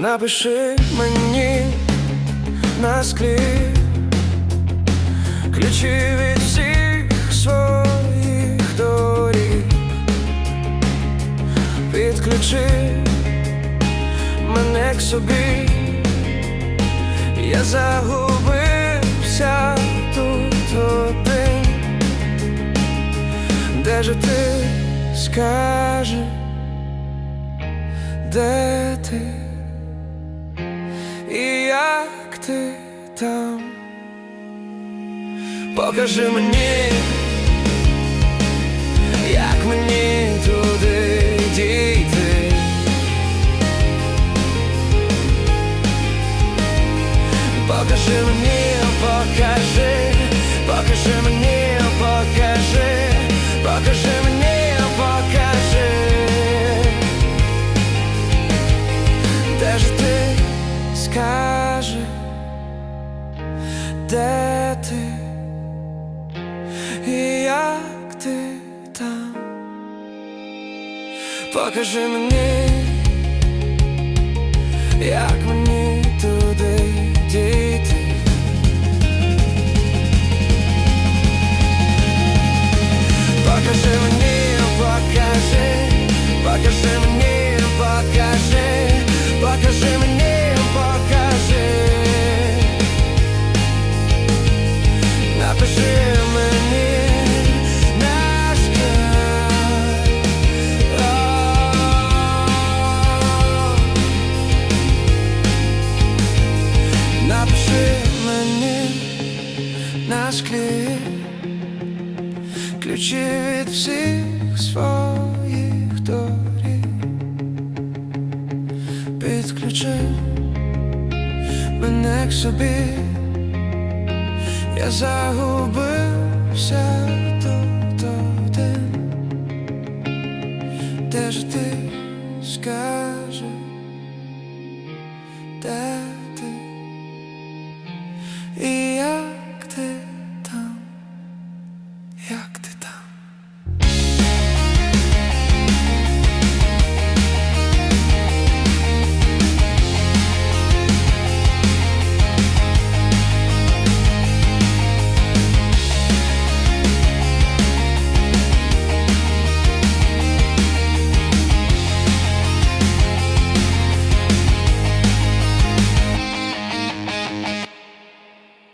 Напиши мені на склі ключі від всіх своїх доріг. Підключи мене к собі, я загубився тут один. Де же ти скажи, де ти? І як ти там? Покажи мені, як мені туди дійти. Покажи мені, покажи, покажи де ти і як ти там? Покажи мені, на склі ключі від всіх своїх доріг. Підключи мене к собі, я загубився тут один. Де ж ти скажи, де Jak